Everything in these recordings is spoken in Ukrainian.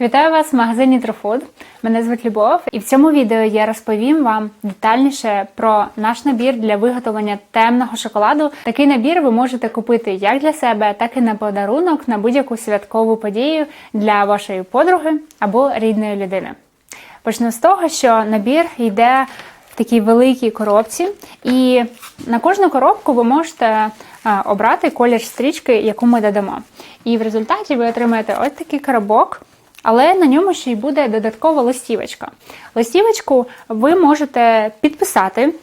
Вітаю вас в магазині Трофуд. Мене звуть Любов, і в цьому відео я розповім вам детальніше про наш набір для виготовлення темного шоколаду. Такий набір ви можете купити як для себе, так і на подарунок на будь-яку святкову подію для вашої подруги або рідної людини. Почну з того, що набір йде в такій великій коробці, і на кожну коробку ви можете е, обрати колір стрічки, яку ми додамо. І в результаті ви отримаєте ось такий коробок. Але на ньому ще й буде додаткова листівочка. Листівочку ви можете підписати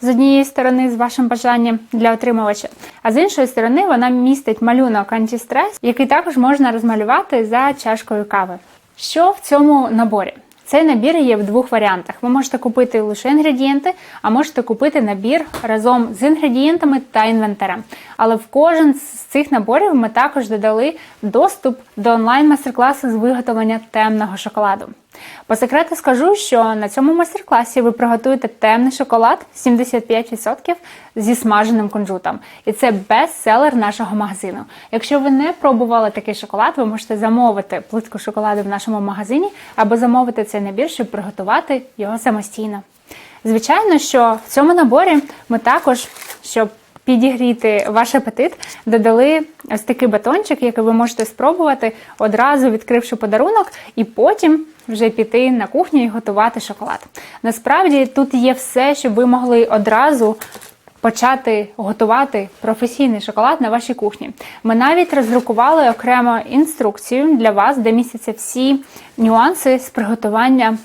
з однієї сторони з вашим бажанням для отримувача, а з іншої сторони вона містить малюнок антистрес, який також можна розмалювати за чашкою кави. Що в цьому наборі? Цей набір є в двох варіантах. Ви можете купити лише інгредієнти, а можете купити набір разом з інгредієнтами та інвентарем. Але в кожен з цих наборів ми також додали доступ до онлайн-майстер-класу з виготовлення темного шоколаду. По секрету скажу, що на цьому майстер-класі ви приготуєте темний шоколад 75% зі смаженим кунжутом. І це бестселер нашого магазину. Якщо ви не пробували такий шоколад, ви можете замовити плитку шоколаду в нашому магазині або замовити цей набір, щоб приготувати його самостійно. Звичайно, що в цьому наборі ми також, щоб підігріти ваш апетит, додали ось такий батончик, який ви можете спробувати одразу відкривши подарунок, і потім вже піти на кухню і готувати шоколад. Насправді тут є все, щоб ви могли одразу. Почати готувати професійний шоколад на вашій кухні. Ми навіть роздрукували окремо інструкцію для вас, де містяться всі нюанси з приготування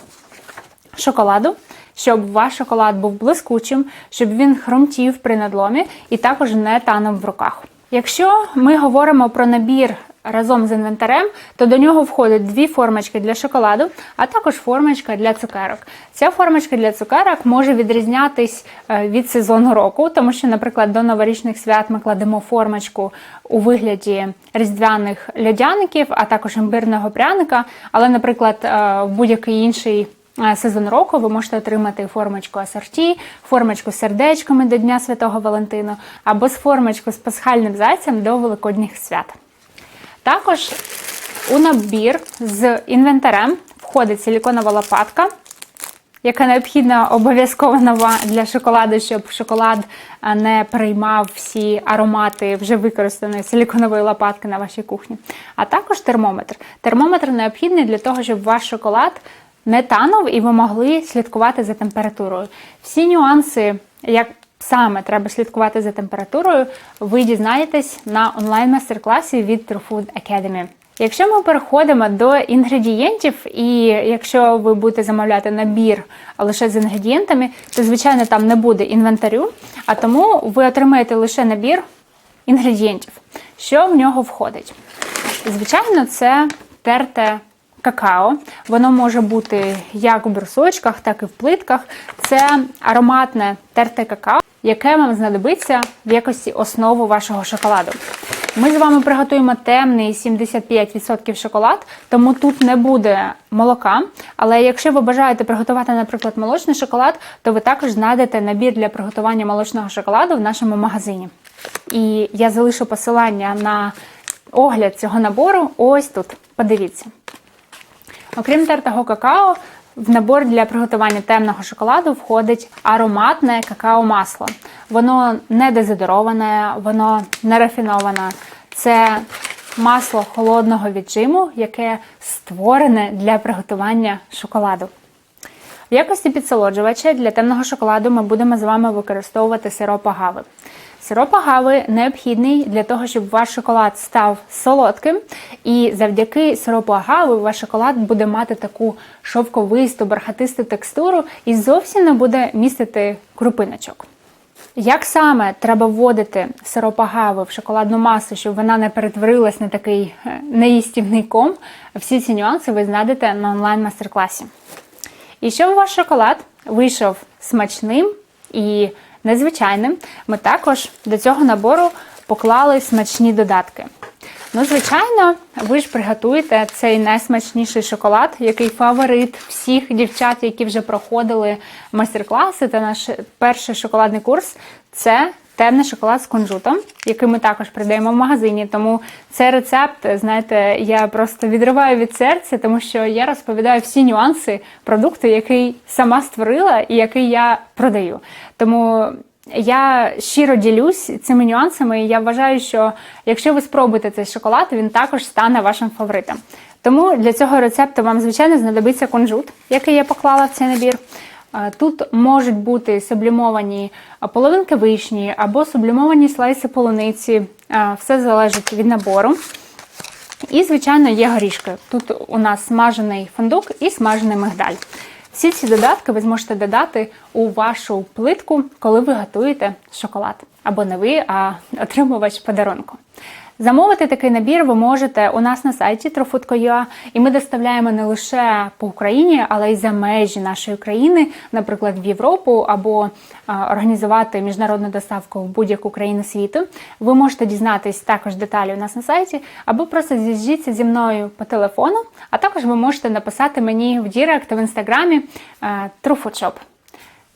шоколаду щоб ваш шоколад був блискучим, щоб він хрумтів при надломі і також не танув в руках. Якщо ми говоримо про набір разом з інвентарем, то до нього входять дві формочки для шоколаду, а також формочка для цукерок. Ця формочка для цукерок може відрізнятись е, від сезону року, тому що, наприклад, до новорічних свят ми кладемо формочку у вигляді різдвяних льодяників, а також імбирного пряника. Але, наприклад, е, в будь-який інший Е, сезон року ви можете отримати формочку асорті, формочку з сердечками до Дня Святого Валентину або з формочку з пасхальним зайцем до Великодніх свят. Також у набір з інвентарем входить силіконова лопатка, яка необхідна обов'язково нова для шоколаду, щоб шоколад не приймав всі аромати вже використаної силіконової лопатки на вашій кухні. А також термометр. Термометр необхідний для того, щоб ваш шоколад не танув і ви могли слідкувати за температурою. Всі нюанси, як саме треба слідкувати за температурою, ви дізнаєтесь на онлайн-майстер-класі від True Food Academy. Якщо ми переходимо до інгредієнтів, і якщо ви будете замовляти набір лише з інгредієнтами, то, звичайно, там не буде інвентарю, а тому ви отримаєте лише набір інгредієнтів, що в нього входить. Звичайно, це терте какао. Воно може бути як у брусочках, так і в плитках. Це ароматне терте какао, яке вам знадобиться в якості основи вашого шоколаду. Ми з вами приготуємо темний 75% шоколад, тому тут не буде молока. Але якщо ви бажаєте приготувати, наприклад, молочний шоколад, то ви також знайдете набір для приготування молочного шоколаду в нашому магазині. І я залишу посилання на огляд цього набору ось тут. Подивіться. Окрім тертого какао, в набор для приготування темного шоколаду входить ароматне какао-масло. Воно не дезодороване, воно не рафіноване. Це масло холодного віджиму, яке створене для приготування шоколаду. В якості підсолоджувача для темного шоколаду ми будемо з вами використовувати сироп агави. Сироп агави необхідний для того, щоб ваш шоколад став солодким. І завдяки сиропу агави ваш шоколад буде мати таку шовковисту, бархатисту текстуру і зовсім не буде містити крупиночок. Як саме треба вводити сироп агави в шоколадну масу, щоб вона не перетворилась на такий е, неїстівний ком, всі ці нюанси ви знайдете на онлайн-мастер-класі. І щоб ваш шоколад вийшов смачним і незвичайним, ми також до цього набору поклали смачні додатки. Ну, звичайно, ви ж приготуєте цей найсмачніший шоколад, який фаворит всіх дівчат, які вже проходили майстер-класи та наш перший шоколадний курс це темний шоколад з кунжутом, який ми також продаємо в магазині. Тому цей рецепт, знаєте, я просто відриваю від серця, тому що я розповідаю всі нюанси продукту, який сама створила і який я продаю. Тому я щиро ділюсь цими нюансами, і я вважаю, що якщо ви спробуєте цей шоколад, він також стане вашим фаворитом. Тому для цього рецепту вам, звичайно, знадобиться кунжут, який я поклала в цей набір. Тут можуть бути сублімовані половинки вишні або сублімовані слайси полуниці. Все залежить від набору. І, звичайно, є горішки. Тут у нас смажений фундук і смажений мигдаль. Всі ці додатки ви зможете додати у вашу плитку, коли ви готуєте шоколад. Або не ви, а отримувач подарунку. Замовити такий набір ви можете у нас на сайті Trofood.ua, і ми доставляємо не лише по Україні, але й за межі нашої країни, наприклад, в Європу, або а, організувати міжнародну доставку в будь-яку країну світу. Ви можете дізнатись також деталі у нас на сайті, або просто зв'яжіться зі мною по телефону, а також ви можете написати мені в Дірект в інстаграмі е, TrueFoodShop.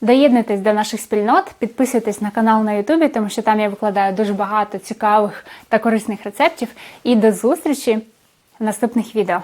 Доєднуйтесь до наших спільнот, підписуйтесь на канал на Ютубі, тому що там я викладаю дуже багато цікавих та корисних рецептів. І до зустрічі в наступних відео.